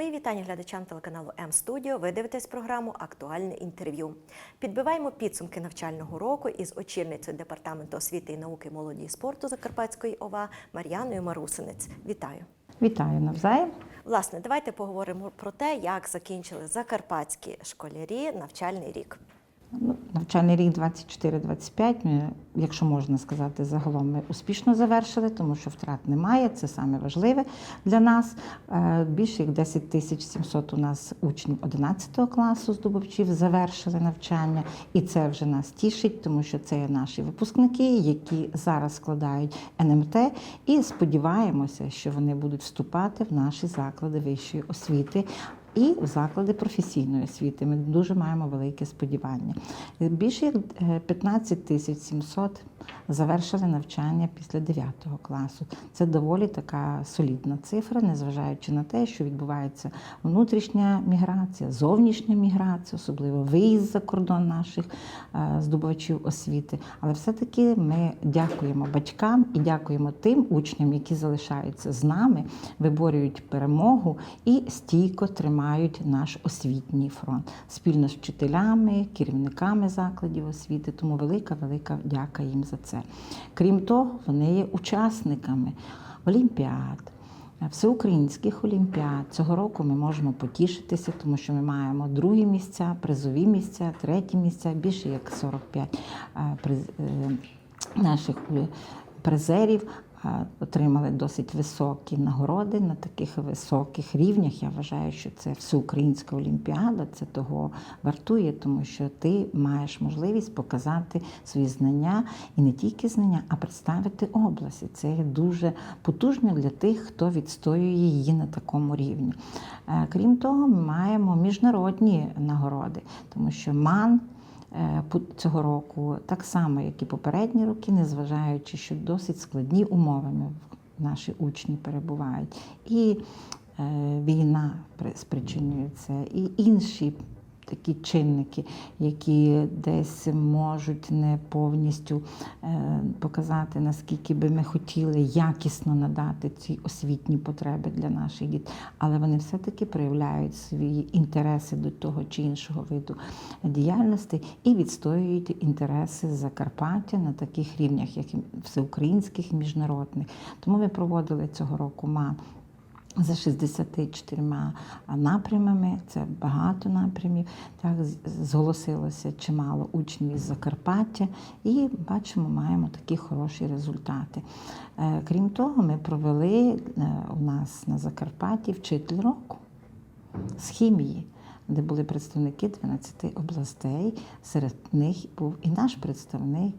Мої вітання глядачам телеканалу М Студіо. Ви дивитесь програму Актуальне інтерв'ю. Підбиваємо підсумки навчального року із очільницею департаменту освіти і науки, молоді і спорту Закарпатської ОВА Мар'яною Марусинець. Вітаю! Вітаю навзаєм. Власне, давайте поговоримо про те, як закінчили закарпатські школярі навчальний рік. Ну, Навчальний рік 24-25, ми, якщо можна сказати, загалом ми успішно завершили, тому що втрат немає, це саме важливе для нас. Е, Більше як 10 тисяч 700 у нас учнів 11 класу здобувачів завершили навчання, і це вже нас тішить, тому що це наші випускники, які зараз складають НМТ, і сподіваємося, що вони будуть вступати в наші заклади вищої освіти. І в заклади професійної освіти ми дуже маємо велике сподівання. Більше як е, 15 тисяч 700 завершили навчання після 9 класу. Це доволі така солідна цифра, незважаючи на те, що відбувається внутрішня міграція, зовнішня міграція, особливо виїзд за кордон наших е, здобувачів освіти. Але все-таки ми дякуємо батькам і дякуємо тим учням, які залишаються з нами, виборюють перемогу і стійко тримають наш освітній фронт спільно з вчителями, керівниками закладів освіти. Тому велика, велика дяка їм за це. Крім того, вони є учасниками олімпіад. Всеукраїнських олімпіад цього року ми можемо потішитися, тому що ми маємо другі місця, призові місця, треті місця, більше як 45 е, е, наших е, призерів отримали досить високі нагороди на таких високих рівнях. Я вважаю, що це всеукраїнська олімпіада, це того вартує, тому що ти маєш можливість показати свої знання і не тільки знання, а представити область. І Це дуже потужно для тих, хто відстоює її на такому рівні. Е, Крім того, ми маємо міжнародні нагороди, тому що МАН. Е, цього року, так само, як і попередні роки, незважаючи, що досить складні умови наші учні перебувають. І е, війна при- спричинює це, і інші такі чинники, які десь можуть не повністю е, показати, наскільки би ми хотіли якісно надати ці освітні потреби для наших дітей, але вони все-таки проявляють свої інтереси до того чи іншого виду діяльності і відстоюють інтереси Закарпаття на таких рівнях, як всеукраїнських міжнародних. Тому ми проводили цього року ма за 64 напрямами, це багато напрямів. Так, зголосилося чимало учнів із Закарпаття, і бачимо, маємо такі хороші результати. Е, Крім того, ми провели е, у нас на Закарпатті вчитель року з хімії, де були представники 12 областей. Серед них був і наш представник,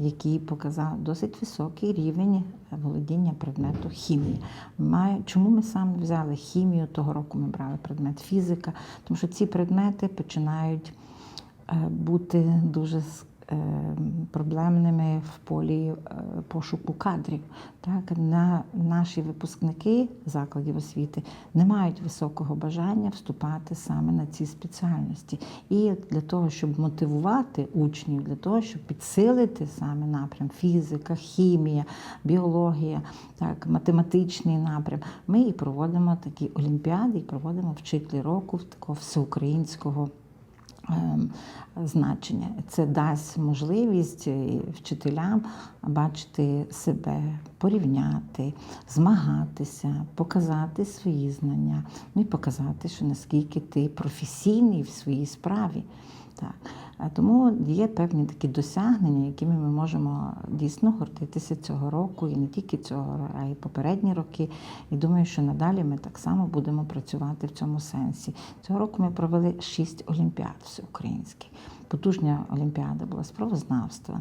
який показав досить високий рівень володіння предмету хімії. Має- Чому ми саме взяли хімію? Того року ми брали предмет фізика, тому що ці предмети починають е, бути дуже проблемними в полі е, пошуку кадрів. Так, на наші випускники закладів освіти не мають високого бажання вступати саме на ці спеціальності. І для того, щоб мотивувати учнів, для того, щоб підсилити саме напрям фізика, хімія, біологія, так, математичний напрям, ми і проводимо такі олімпіади, і проводимо вчителі року такого всеукраїнського ем, значення. Це дасть можливість е, вчителям бачити себе, порівняти, змагатися, показати свої знання, ну і показати, що наскільки ти професійний в своїй справі. Так. А Тому є певні такі досягнення, якими ми можемо дійсно гордитися цього року, і не тільки цього, а й попередні роки. І думаю, що надалі ми так само будемо працювати в цьому сенсі. Цього року ми провели шість олімпіад всеукраїнських. Потужна олімпіада була з правознавства.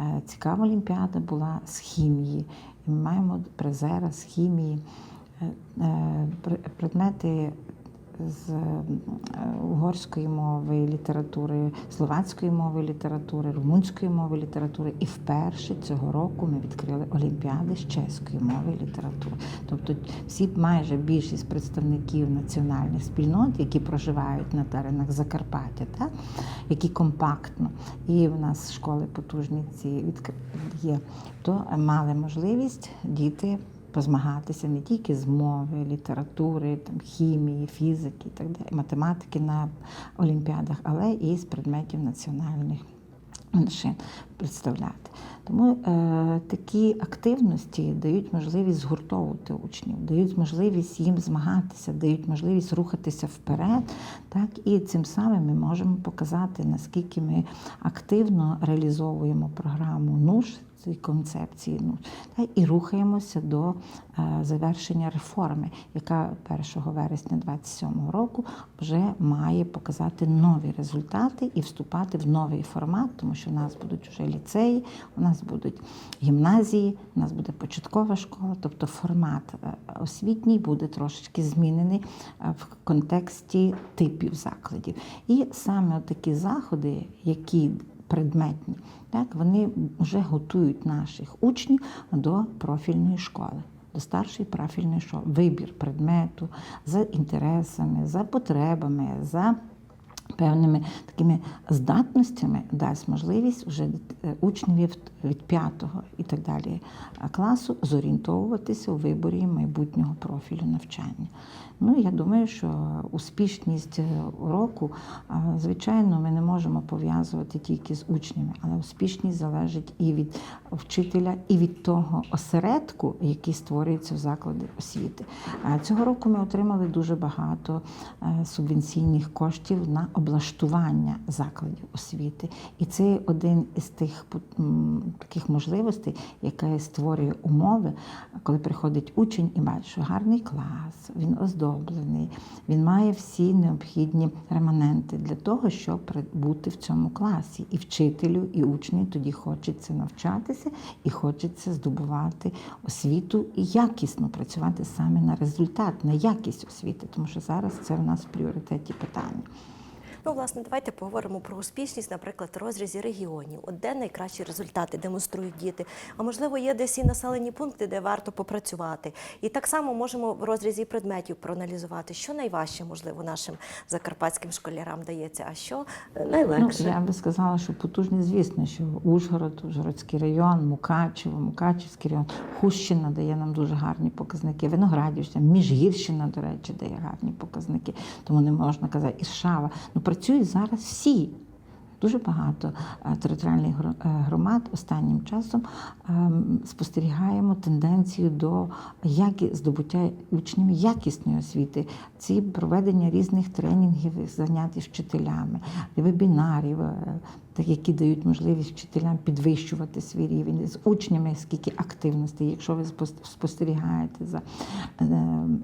Е, Цікава олімпіада була з хімії. І ми маємо призера з хімії. Е, е, пр- Предмети з е, угорської мови літератури, словацької мови літератури, румунської мови літератури. І вперше цього року ми відкрили олімпіади з чеської мови і літератури. Тобто всі майже більшість представників національних спільнот, які проживають на теренах Закарпаття, так? які компактно, і в нас школи потужні ці є, то мали можливість діти позмагатися не тільки з мови, літератури, там, хімії, фізики так далі, математики на олімпіадах, але і з предметів національних меншин представляти. Тому е, такі активності дають можливість згуртовувати учнів, дають можливість їм змагатися, дають можливість рухатися вперед. Так? І цим самим ми можемо показати, наскільки ми активно реалізовуємо програму НУШ, цієї концепції НУШ, та, і рухаємося до е, завершення реформи, яка 1 вересня 2027 року вже має показати нові результати і вступати в новий формат, тому що в нас будуть вже ліцеї, у нас будуть гімназії, у нас буде початкова школа, тобто формат е, освітній буде трошечки змінений е, в контексті типів закладів. І саме такі заходи, які предметні, так, вони вже готують наших учнів до профільної школи. До старшої профільної школи. Вибір предмету за інтересами, за потребами, за певними такими здатностями дасть можливість вже е, учневі в- від п'ятого і так далі е, класу зорієнтовуватися у виборі майбутнього профілю навчання. Ну, я думаю, що успішність е, уроку, звичайно, ми не можемо пов'язувати тільки з учнями, але успішність залежить і від вчителя, і від того осередку, який створюється в закладі освіти. Цього року ми отримали дуже багато е, субвенційних коштів на облаштування закладів освіти. І це один із тих таких можливостей, яка створює умови, коли приходить учень і бачить, що гарний клас, він оздоблений, він має всі необхідні реманенти для того, щоб бути в цьому класі. І вчителю, і учню тоді хочеться навчатися і хочеться здобувати освіту і якісно працювати саме на результат, на якість освіти, тому що зараз це в нас в пріоритеті питання. Ну, власне, давайте поговоримо про успішність, наприклад, в розрізі регіонів. От де найкращі результати демонструють діти. А можливо, є десь і населені пункти, де варто попрацювати. І так само можемо в розрізі предметів проаналізувати, що найважче, можливо, нашим закарпатським школярам дається, а що е, найлегше. Ну, я би сказала, що потужні, звісно, що Ужгород, Ужгородський район, Мукачево, Мукачівський район, Хущина дає нам дуже гарні показники. Виноградівщина, Міжгірщина, до речі, дає гарні показники. Тому не можна казати, Іршава. Ну, працюють зараз всі. Дуже багато е, територіальних е, громад останнім часом ем, спостерігаємо тенденцію до здобуття учнями якісної освіти. Ці проведення різних тренінгів, занять із вчителями, вебінарів, е, так, які дають можливість вчителям підвищувати свій рівень з учнями, скільки активностей. Якщо ви спос- спостерігаєте за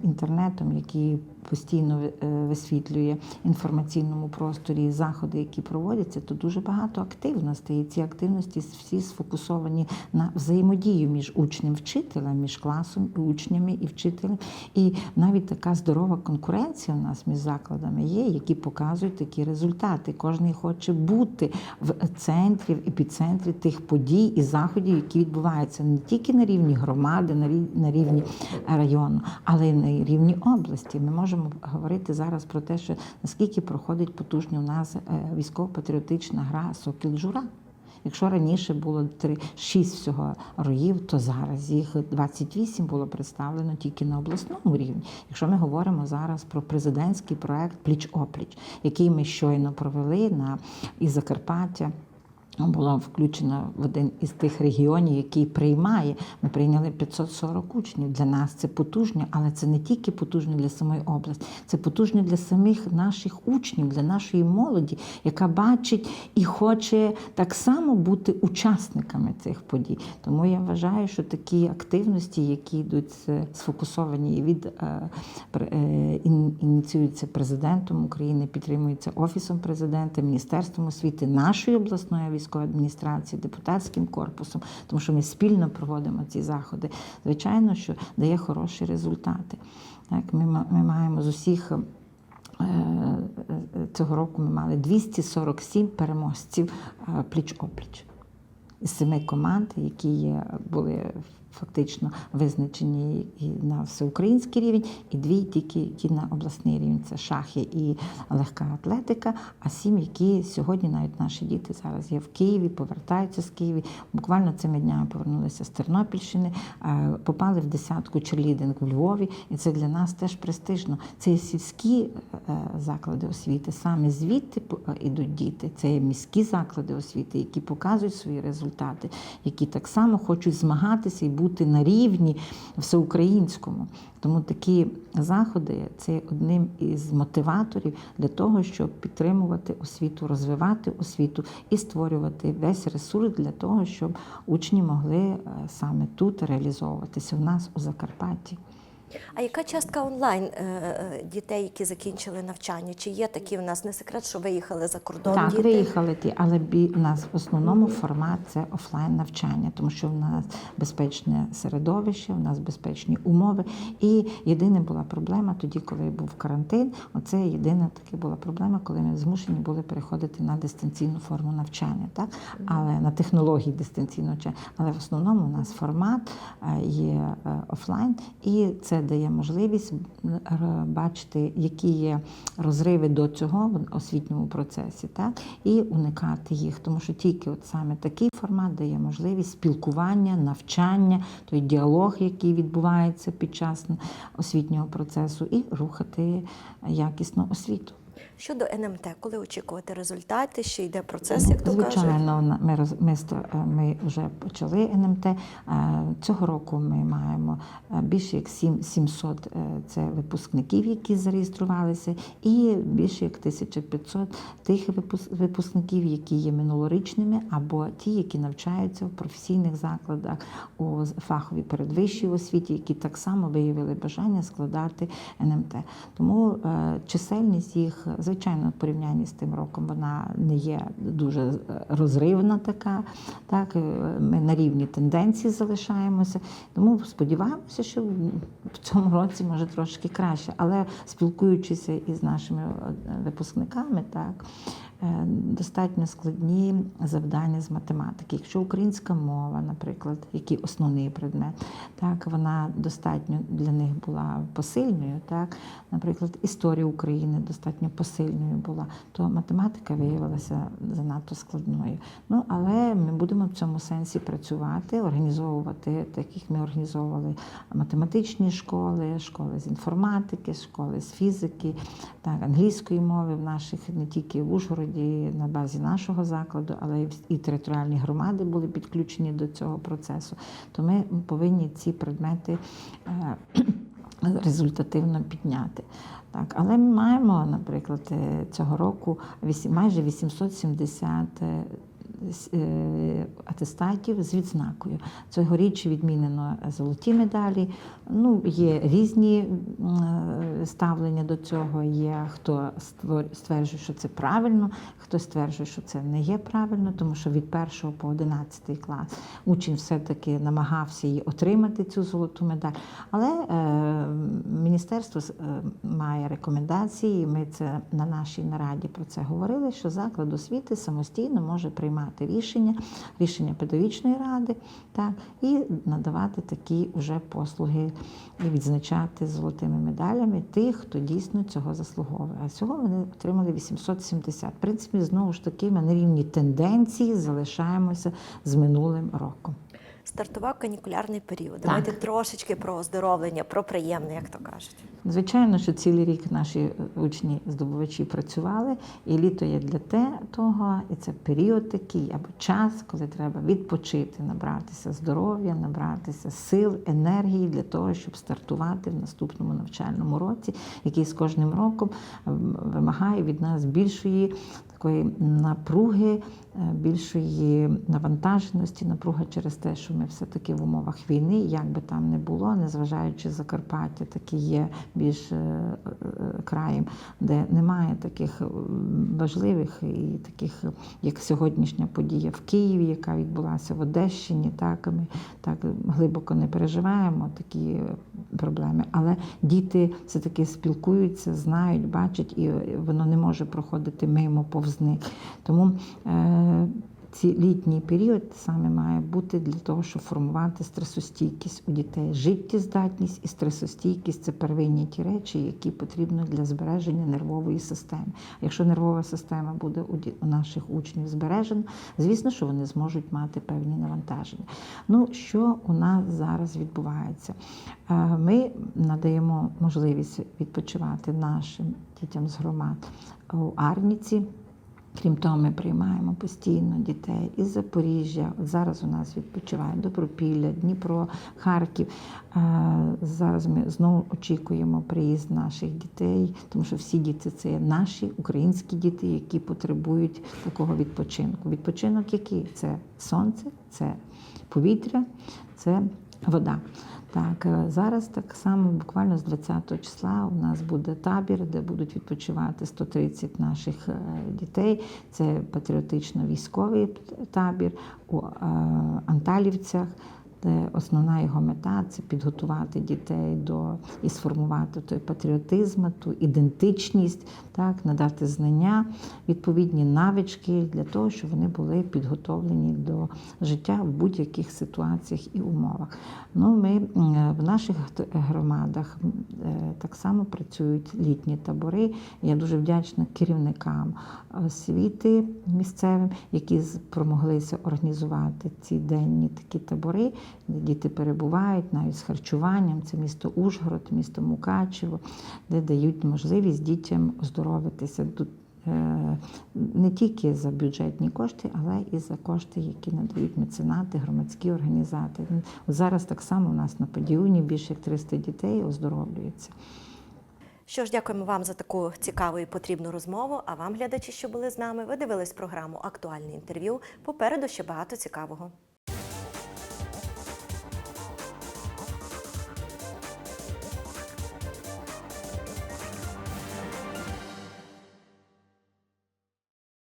інтернетом, який постійно висвітлює інформаційному просторі заходи, які проводяться, то дуже багато активностей. І ці активності всі сфокусовані на взаємодію між учнем вчителем, між класом учнями і вчителем. І навіть така здорова конкуренція у нас між закладами є, які показують такі результати. Кожен хоче бути в центрі, в епіцентрі тих подій і заходів, які відбуваються не тільки на рівні громади, на рівні району, але й на рівні області. Ми можемо говорити зараз про те, що наскільки проходить потужно у нас е, військово-патріотична гра Сокіл Жура. Якщо раніше було 3, 6 всього роїв, то зараз їх 28 було представлено тільки на обласному рівні. Якщо ми говоримо зараз про президентський проект Пліч-опліч, який ми щойно провели на і Закарпаття. Була включена в один із тих регіонів, який приймає. Ми прийняли 540 учнів. Для нас це потужно, але це не тільки потужно для самої області, це потужно для самих наших учнів, для нашої молоді, яка бачить і хоче так само бути учасниками цих подій. Тому я вважаю, що такі активності, які йдуть е, сфокусовані від е, е, ін- ініціюються президентом України, підтримуються офісом президента, міністерством освіти, нашою обласною військовою адміністрації, депутатським корпусом, тому що ми спільно проводимо ці заходи. Звичайно, що дає хороші результати. Так, ми, ми маємо з усіх. е, е, Цього року ми мали 247 переможців е, пліч-опліч з семи команд, які є, були фактично визначені і на всеукраїнський рівень, і дві тільки які на обласний рівень це шахи і легка атлетика, а сім, які сьогодні навіть наші діти зараз є в Києві, повертаються з Києва. Буквально цими днями повернулися з Тернопільщини, е, попали в десятку черлідинг в Львові, і це для нас теж престижно. Це є сільські е, заклади освіти, саме звідти по- е, діти. Це є міські заклади освіти, які показують свої результати, які так само хочуть змагатися і бути на рівні всеукраїнському. Тому такі заходи це одним із мотиваторів для того, щоб підтримувати освіту, розвивати освіту і створювати весь ресурс для того, щоб учні могли е, саме тут реалізовуватися у нас у Закарпатті. А яка частка онлайн е, е, дітей, які закінчили навчання? Чи є такі в нас не секрет, що виїхали за кордон? Так, діти? виїхали ті, але бі, у нас в основному формат це офлайн навчання, тому що в нас безпечне середовище, у нас безпечні умови. І єдина була проблема тоді, коли був карантин. Оце єдина така була проблема, коли ми змушені були переходити на дистанційну форму навчання, так але на технології дистанційного навчання. Але в основному у нас формат е, є офлайн, і це дає можливість бачити, які є розриви до цього в освітньому процесі, так і уникати їх, тому що тільки от саме такий формат дає можливість спілкування, навчання, той діалог, який відбувається під час освітнього процесу, і рухати якісну освіту. Щодо НМТ, коли очікувати результати? Ще йде процес, як то кажуть? Звичайно, ми роз- ми е, ми вже почали НМТ. Е, Цього року ми маємо е, більше як сім- 700 е, це випускників, які зареєструвалися, і більше як 1500 тих випускників, які є минулорічними, або ті, які навчаються в професійних закладах у фаховій передвищій освіті, які так само виявили бажання складати НМТ. Тому чисельність їх, звичайно, в порівнянні з тим роком вона не є дуже е, розривна така. Так, е, ми на рівні тенденції залишаємося. Тому сподіваємося, що в цьому році може трошки краще. Але спілкуючися із нашими е, випускниками, так. Е, Достатньо складні завдання з математики. Якщо українська мова, наприклад, який основний предмет, так вона достатньо для них була посильною. Так, наприклад, історія України достатньо посильною була, то математика виявилася занадто складною. Ну але ми будемо в цьому сенсі працювати, організовувати так, як ми організовували математичні школи, школи з інформатики, школи з фізики, так, англійської мови в наших не тільки в Ужгороді на базі нашого закладу, але і територіальні громади були підключені до цього процесу. То ми повинні ці предмети. е, результативно підняти. Так, але ми маємо, наприклад, е, цього року майже 870 е, с- е, атестатів з відзнакою. Цьогоріч відмінено золоті медалі. Ну, є різні е, ставлення до цього. Є хто стверджує, що це правильно, хто стверджує, що це не є правильно, тому що від 1 по 11 клас учень все-таки намагався її отримати цю золоту медаль. Але е, міністерство е, має рекомендації. і Ми це на нашій нараді про це говорили. Що заклад освіти самостійно може приймати рішення, рішення педагогічної ради, так і надавати такі уже послуги і відзначати золотими медалями тих, хто дійсно цього заслуговує. А цього вони отримали 870. В принципі, знову ж таки, ми на рівні тенденції залишаємося з минулим роком. Стартував канікулярний період. Давайте трошечки про оздоровлення, про приємне, як то кажуть. Звичайно, що цілий рік наші учні здобувачі працювали, і літо є для те того, і це період такий або час, коли треба відпочити, набратися здоров'я, набратися сил, енергії для того, щоб стартувати в наступному навчальному році, який з кожним роком вимагає від нас більшої такої напруги, більшої навантаженості, напруга через те, що ми все-таки в умовах війни, як би там не було, незважаючи Закарпаття, таки є більш е, е, краєм, де немає таких е, важливих і таких, як сьогоднішня подія в Києві, яка відбулася в Одещині. Так ми так глибоко не переживаємо такі е, проблеми. Але діти все таки спілкуються, знають, бачать, і воно не може проходити мимо повз них. Тому е, ці літній період саме має бути для того, щоб формувати стресостійкість у дітей. Життєздатність і стресостійкість це первинні ті речі, які потрібні для збереження нервової системи. Якщо нервова система буде у наших учнів збережена, звісно, що вони зможуть мати певні навантаження. Ну, що у нас зараз відбувається? Е, Ми надаємо можливість відпочивати нашим дітям з громад у Арніці. Крім того, ми приймаємо постійно дітей із Запоріжжя. Зараз у нас відпочиває Добропілля, Дніпро, Харків. Е, Зараз ми знову очікуємо приїзд наших дітей, тому що всі діти це наші українські діти, які потребують такого відпочинку. Відпочинок який? Це сонце, це повітря, це вода. Так, е, зараз так само, буквально з 20 числа, у нас буде табір, де будуть відпочивати 130 наших е, дітей. Це патріотично-військовий табір у е, Анталівцях. Основна його мета це підготувати дітей до і сформувати той патріотизм, ту ідентичність, так, надати знання, відповідні навички для того, щоб вони були підготовлені до життя в будь-яких ситуаціях і умовах. Ну, ми в наших громадах е, так само працюють літні табори. Я дуже вдячна керівникам освіти місцевим, які спромоглися організувати ці денні такі табори, де діти перебувають навіть з харчуванням. Це місто Ужгород, місто Мукачево, де дають можливість дітям оздоровитися тут. е, Не тільки за бюджетні кошти, але і за кошти, які надають меценати, громадські організації. Зараз так само у нас на Подіуні більше як 300 дітей оздоровлюються. Що ж, дякуємо вам за таку цікаву і потрібну розмову. А вам, глядачі, що були з нами, ви дивились програму Актуальне інтерв'ю. Попереду ще багато цікавого.